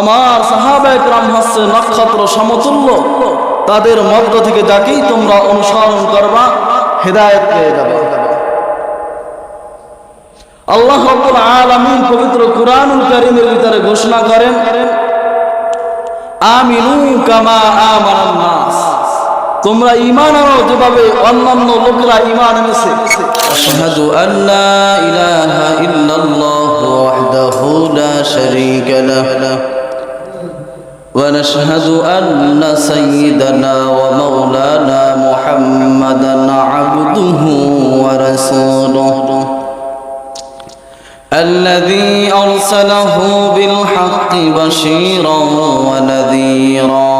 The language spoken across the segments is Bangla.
আমার সাহাবা হচ্ছে নক্ষত্র সমতুল্য। তাদের মধ্য থেকে যাকেই তোমরা অনুসরণ করবা পেয়ে যাবে। আল্লাহ আলামিন পবিত্র কুরআনুল কারীমের ভিতরে ঘোষণা করেন, আমিনু কামা আমানান তোমরা ঈমান আনো যেভাবে অন্যান্য লোকেরা ঈমান এনেছে। আশহাদু আল্লা ইলাহা ইল্লাল্লাহু ওয়াহদাহু লা শারীকা লাহু। ونشهد أن سيدنا ومولانا محمدا عبده ورسوله الذي أرسله بالحق بشيرا ونذيرا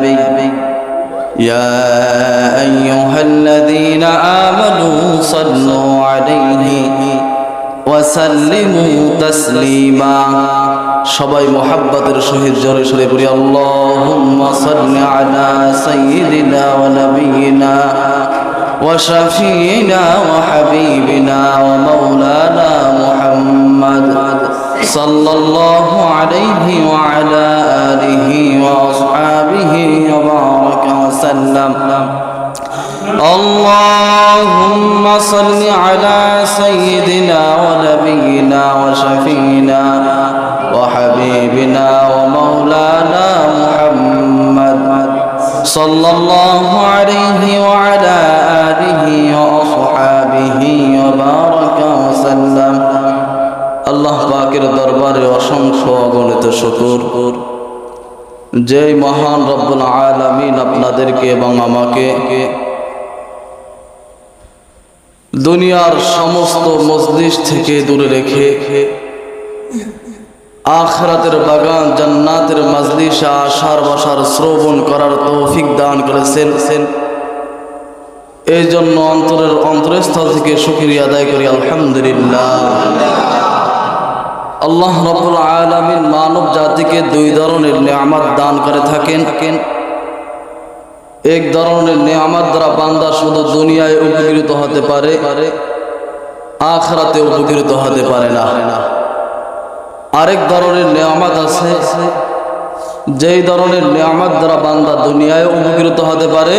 يا أيها الذين آمنوا صلوا عليه وسلموا تسليما সবাই মোহাব্বতের সহিত জোরে সরে পড়ি আল্লাহুম্মা সাল্লি আলা সাইয়্যিদিনা ওয়া নাবিয়িনা ওয়া শাফিইনা ওয়া হাবিবিনা ওয়া মাওলানা মুহাম্মদ সাল্লাল্লাহু আলাইহি صلى الله عليه وعلى آله وأصحابه وبارك وسلم আল্লাহ পাকের দরবারে অসংখ্য অগণিত শুকুর যেই মহান রব্বুল আলামিন আপনাদেরকে এবং আমাকে দুনিয়ার সমস্ত মজলিস থেকে দূরে রেখে আখরাতের বাগান জান্নাতের মজলিসে আসার বসার শ্রবণ করার তৌফিক দান করেছেন। এই জন্য অন্তরের অন্তরস্থল থেকে শুক্রিয়া আদায় করি, আলহামদুলিল্লাহ। আল্লাহ রবুল আলামিন মানব জাতিকে দুই ধরনের নিয়ামত দান করে থাকেন। এক ধরনের নিয়ামত দ্বারা বান্দা শুধু দুনিয়ায় উপকৃত হতে পারে, আখরাতে উপকৃত হতে পারে না। আরেক ধরনের নিয়ামত আছে। যেই ধরনের নিয়ামত দ্বারা বান্দা দুনিয়ায় উপকৃত হতে পারে,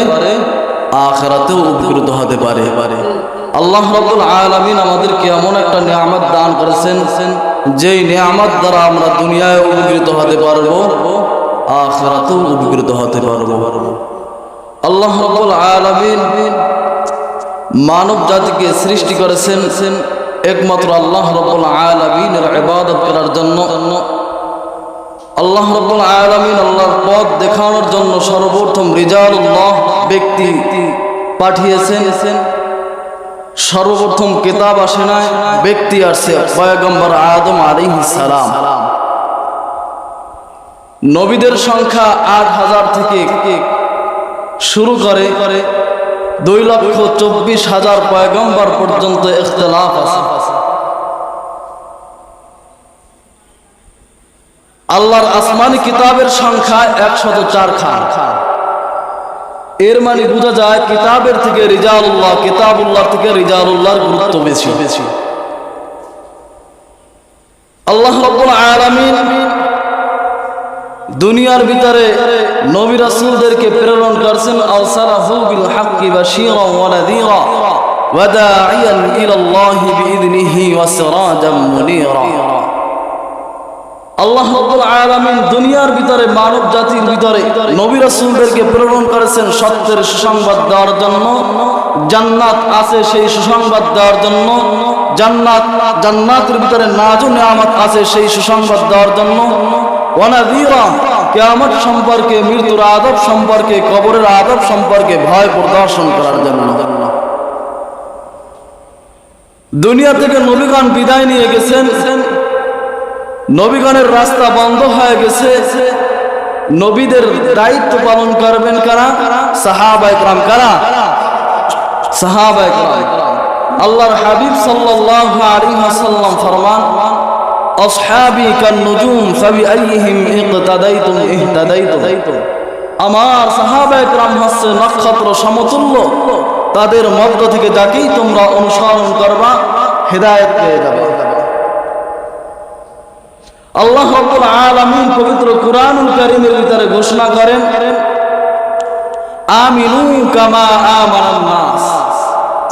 আখরাতেও উপকৃত হতে পারে। আল্লাহ রব্বুল আলামিন আমাদেরকে এমন একটা নিয়ামত দান করেছেন, যেই নিয়ামত দ্বারা আমরা দুনিয়ায় উপকৃত হতে পারব, আখরাতেও উপকৃত হতে পারব। আল্লাহ রব্বুল আলামিন মানব জাতিকে সৃষ্টি করেছেন একমাত্র আল্লাহ রব্বুল আলামিনের ইবাদত করার জন্য। আল্লাহ রব্বুল আলামিন আল্লাহর পথ দেখানোর জন্য সর্বপ্রথম রিজালুল্লাহ ব্যক্তি পাঠিয়েছেন। সর্বপ্রথম কিতাব আসে না ব্যক্তি আসছে পয়গম্বর আদম আলাইহিস সালাম। নবীদের সংখ্যা আট হাজার থেকে শুরু করে দুই লক্ষ চব্বিশ হাজার পয়গম্বর পর্যন্ত ইখতলাফ আছে। আল্লাহর আসমানি কিতাবের সংখ্যা একশত চার খান। এর মানে বোঝা যায় কিতাবের থেকে রিজালুল্লাহ কিতাবুল্লাহ থেকে রিজালুল্লাহর গুরুত্ব বেশি। বেশি আল্লাহ রব্বুল আলামিন দুনিয়ার ভিতরে নবী রাসূলদেরকে প্রেরণ করছেন বিল ওয়া দাঈয়ান ইলা আল্লাহি বিইذনিহি ওয়া সিরাজাম মুনীরা আল্লাহ রাব্বুল আলামিন দুনিয়ার ভিতরে, মানব জাতির ভিতরে, নবী রাসূলদেরকে প্রেরণ করেছেন সত্যের সুসংবাদ দেওয়ার জন্য। জান্নাত আছে সেই সুসংবাদ দেওয়ার জন্য। জান্নাত, জান্নাতের ভিতরে নাজু নিয়ামত আছে সেই সুসংবাদ দেওয়ার জন্য। ওয়ানাযীরা কিয়ামত সম্পর্কে, মৃত্যুর আদব সম্পর্কে, কবরের আদব সম্পর্কে ভয় প্রদর্শন করার জন্য। দুনিয়া থেকে নবীগণ বিদায় নিয়ে গেছেন। নবীগণের রাস্তা বন্ধ হয়ে গেছে। নবীদের দায়িত্ব পালন করবেন কারা? সাহাবা একরাম কারা? সাহাবা একরাম। আল্লাহর হাবিব সাল্লাল্লাহু আলাইহি ওয়াসাল্লাম ফরমান আমার নক্ষত্র সমতুল্য। তাদের মধ্য থেকে যাকেই তোমরা অনুসরণ করবা পেয়ে যাবে। আল্লাহ রাব্বুল পবিত্র কুরআনুল কারীমের ভিতরে ঘোষণা করেন, আমিনু কামা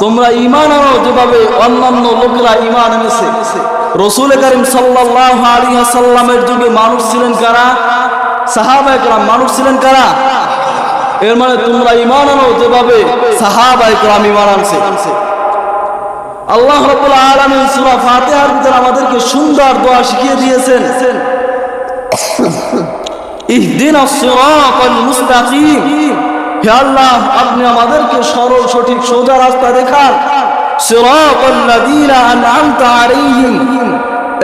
তোমরা ঈমান আনো যেভাবে অন্যান্য লোকেরা ঈমান এনেছে। রাসূল করিম সাল্লাল্লাহু আলাইহি ওয়াসাল্লামের যুগে মানুষ ছিলেন কারা? সাহাবা একরাম মানুষ ছিলেন কারা? এর মানে তোমরা ঈমান আনো যেভাবে সাহাবা একরাম ইমান আনছে। আল্লাহ রাব্বুল আলামিন সূরা ফাতিহার ভিতরে আমাদেরকে সুন্দর দোয়া শিখিয়ে দিয়েছেন। সিরাতাল মুস্তাকিম। হে আল্লাহ, আপনি আমাদেরকে সরল সঠিক সোজা রাস্তা দেখান।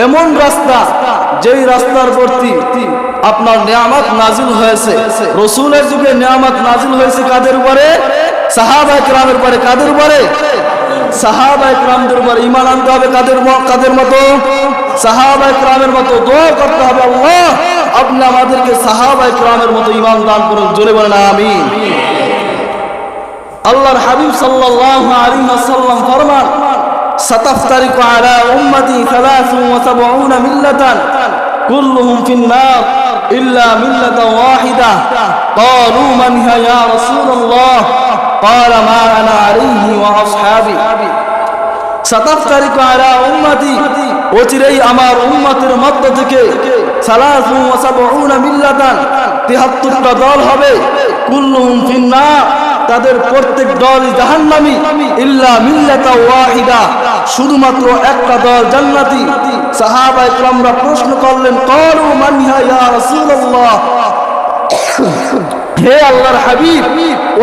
এমন রাস্তা, যেই রাস্তার প্রতি আপনার নিয়ামত নাজিল হয়েছে। রসুলের যুগে নিয়ামত নাজিল হয়েছে কাদের উপরে? সাহাবা একরামের উপরে। কাদের উপরে? সাহাবা একরামদের উপর। ইমান আনতে হবে কাদের কাদের মতো? সাহাবা একরামের মতো। দোয়া করতে হবে আল্লাহ। আপনি আমাদেরকে সাহাবা একরামের মতো ইমান দান করুন। জোরে বলেন, আমিন। আল্লাহর হাবিব সাল্লাল্লাহু আলাইহি ওয়াসাল্লাম ফরমান ستفترق على أمتي ثلاث وسبعون ملة كلهم في النار إلا ملة واحدة قالوا من هي يا رسول الله قال ما أنا عليه وأصحابي সাতাফতারিক আলা উম্মতি অচিরেই আমার উম্মতের মধ্য থেকে সালাসু ওয়া সাবউনা মিল্লাতান 73টা দল হবে কুল্লুহুম ফিন্নার তাদের প্রত্যেক দল জাহান্নামি, ইল্লা মিল্লাতা ওয়াহিদা। শুধুমাত্র একটা দল জান্নাতি। সাহাবা ইকরামরা প্রশ্ন করলেন করু মানিহা ইয়া রাসূলুল্লাহ? হে আল্লাহর হাবিব,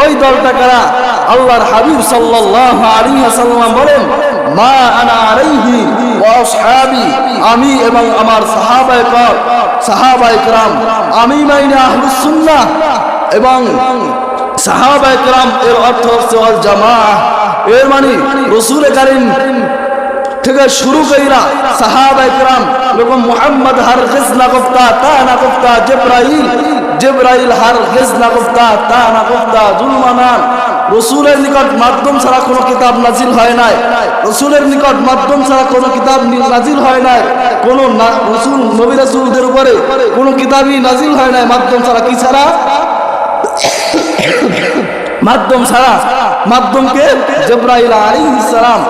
ওই দলটা কারা? আল্লাহর হাবিব সাল্লাল্লাহু আলাইহি ওয়াসাল্লাম বলেন, মা আনা আলাইহি ওয়া আসহাবি। আমি এবং আমার সাহাবা ইকরাম সাহাবা আমি মাইনা আহলুস সুন্নাহ এবং সাহাবা একরাম এর অর্থ জামা এর মানে রসুল কারিম থেকে শুরু কইরা সাহাবা একরাম মোহাম্মদ হারগিজ না গুপ্তা তা না গুপ্তা জিব্রাইল জিব্রাইল হারগিজ না গুপ্তা তা না গুপ্তা জুলমানান রসুলের নিকট মাধ্যম ছাড়া কোনো কিতাব নাজিল হয় নাই। রসুলের নিকট মাধ্যম ছাড়া কোনো কিতাব নাজিল হয় নাই। কোন রসুল নবী রসুলদের উপরে কোনো কিতাবই নাজিল হয় নাই। মাধ্যম ছাড়া কি ছাড়া? মাধ্যম ছাড়া মাধ্যমকে জব্রাইল আলী সালাম